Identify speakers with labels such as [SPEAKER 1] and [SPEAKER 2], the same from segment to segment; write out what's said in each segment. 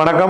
[SPEAKER 1] அனைவருக்கும் வணக்கம் அன்பர்களே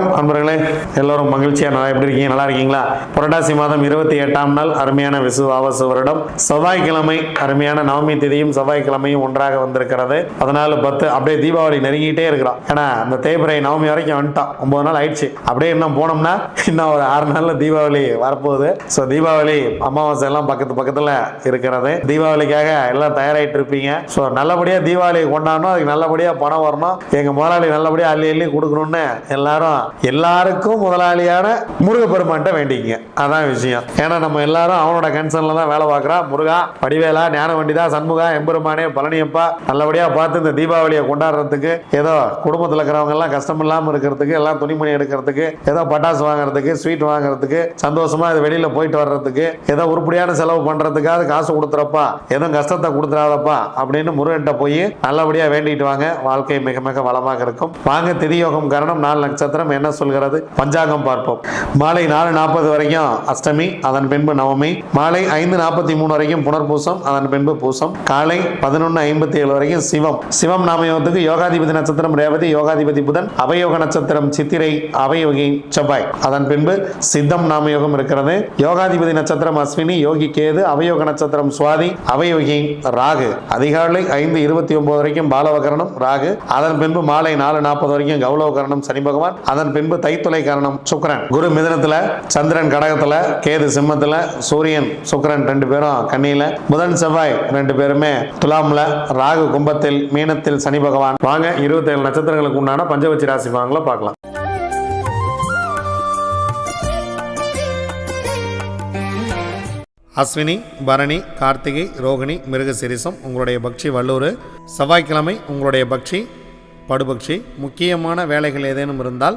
[SPEAKER 1] எல்லோரும் மகிழ்ச்சியாக நல்லா எப்படி இருக்கீங்க? நல்லா இருக்கீங்களா? புரட்டாசி மாதம் இருபத்தி எட்டாம் நாள் அருமையான விசுவாவசு வருடம். செவ்வாய்க்கிழமை அருமையான நவமி திதியும் செவ்வாய்க்கிழமையும் ஒன்றாக வந்திருக்கிறது. பதினாலு பத்து அப்படியே தீபாவளி நெருங்கிட்டே இருக்கிறோம். ஏன்னா அந்த தேய்பிரை நவமி வரைக்கும் வந்துட்டோம். ஒன்பது நாள் ஆயிடுச்சு. அப்படியே இன்னும் போனோம்னா இன்னும் ஒரு ஆறு நாளில் தீபாவளி வரப்போகுது. ஸோ தீபாவளி அமாவாசை எல்லாம் பக்கத்து பக்கத்தில் இருக்கிறது. தீபாவளிக்காக எல்லாம் தயாராகிட்டு இருப்பீங்க. ஸோ நல்லபடியாக தீபாவளி கொண்டாடணும். அதுக்கு நல்லபடியாக பணம் வரணும். எங்கள் முதலாளி நல்லபடியாக அள்ளி அள்ளி கொடுக்கணும்னு எல்லாரும் எல்லாருக்கும் முதலாளியான முருகப்பெருமான்ட்ட வேண்டிங்க அதான் விஷயம். ஏன்னா நம்ம எல்லாரும் அவனோட கன்சர்ன்ல தான் வேலை பார்க்குறோம் முருகா வடிவேலா ஞான வண்டிதா சண்முகா எம்பெருமானே பழனியப்பா நல்லபடியா பார்த்து இந்த தீபாவளியை கொண்டாடுறதுக்கு ஏதோ குடும்பத்தில் இருக்கிறவங்க எல்லாம் கஷ்டம் இல்லாம இருக்கிறதுக்கு எல்லாம் துணிமணி எடுக்கிறதுக்கு ஏதோ பட்டாசு வாங்குறதுக்கு ஸ்வீட் வாங்குறதுக்கு சந்தோஷமா இது வெளியில போயிட்டு வர்றதுக்கு ஏதோ உருப்படியான செலவு பண்றதுக்காக காசு கொடுத்துறப்பா எதுவும் கஷ்டத்தை கொடுத்துறாதப்பா அப்படின்னு முருகன்ட்ட போய் நல்லபடியா வேண்டிட்டு வாங்க. வாழ்க்கை மிக மிக வளமாக இருக்கும். வாங்க திதியோகம் கரணம் நாலு நட்சத்திரம் என்ன சொல்கிறது? பஞ்சாங்கம் பார்ப்போம். மாலை நாலு நாற்பது வரைக்கும் அஷ்டமி அதன் பின்பு நவமி மாலை ஐந்து நாற்பத்தி மூணு வரைக்கும் புனர்பூசம் அதன் பின்பு பூசம் காலை பதினொன்று ஐம்பத்தி ஏழு வரைக்கும் சிவம். சிவம் நாமயோகத்துக்கு யோகாதிபதி நட்சத்திரம் ரேவதி யோகாதிபதி புதன் அவயோக நட்சத்திரம் சித்திரை அவயோகி செவ்வாய். அதன் பின்பு சித்தம் நாமயோகம் இருக்கிறது. யோகாதிபதி நட்சத்திரம் அஸ்வினி யோகி கேது அவயோக நட்சத்திரம் சுவாதி அவயோகி ராகு. அதிகாலை ஐந்து இருபத்தி ஒன்பது வரைக்கும் பாலவகரணம் ராகு. அதன் பின்பு மாலை நாலு நாற்பது வரைக்கும் கௌலவகரணம் சனி பகவான். அதன் பின்பு தைத்துளை கரணம் சுக்கிரன். குரு மிதனத்துல சந்திரன் கடகத்துல கேது சிம்மத்துல சூரியன் சுக்கிரன் ரெண்டு பேரும் கன்னியில புதன் செவ்வாய் ரெண்டு பேருமே துலாம்ல ராகு கும்பத்தில் மீனத்தில் சனி பகவான். வாங்க இருபத்தேழு நட்சத்திரங்களுக்கு உண்டான பஞ்சவச்சி ராசி வாங்கலாம் பார்க்கலாம். அஸ்வினி பரணி கார்த்திகை ரோகிணி மிருகசிரிசம் உங்களுடைய பக்ஷி வல்லூர். செவ்வாய்க்கிழமை உங்களுடைய பக்ஷி படுபக்ஷி. முக்கியமான வேலைகள் ஏதேனும் இருந்தால்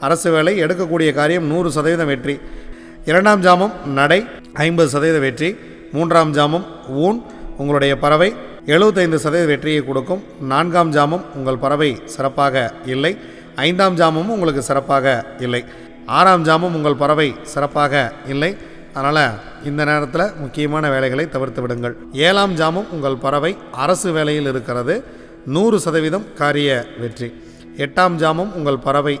[SPEAKER 1] அரசு வேலை எடுக்கக்கூடிய காரியம் நூறு சதவீதம் வெற்றி. இரண்டாம் ஜாமம் நடை ஐம்பது சதவீத வெற்றி. மூன்றாம் ஜாமம் ஊன் உங்களுடைய பறவை எழுபத்தைந்து சதவீத வெற்றியை கொடுக்கும். நான்காம் ஜாமம் உங்கள் பறவை சிறப்பாக இல்லை. ஐந்தாம் ஜாமமும் உங்களுக்கு சிறப்பாக இல்லை. ஆறாம் ஜாமம் உங்கள் பறவை சிறப்பாக இல்லை. அதனால் இந்த நேரத்தில் முக்கியமான வேலைகளை தவிர்த்து விடுங்கள். ஏழாம் ஜாமம் உங்கள் பறவை அரசு வேலையில் இருக்கிறது. நூறு சதவீதம் காரிய வெற்றி. எட்டாம் ஜாமம் உங்கள் பறவை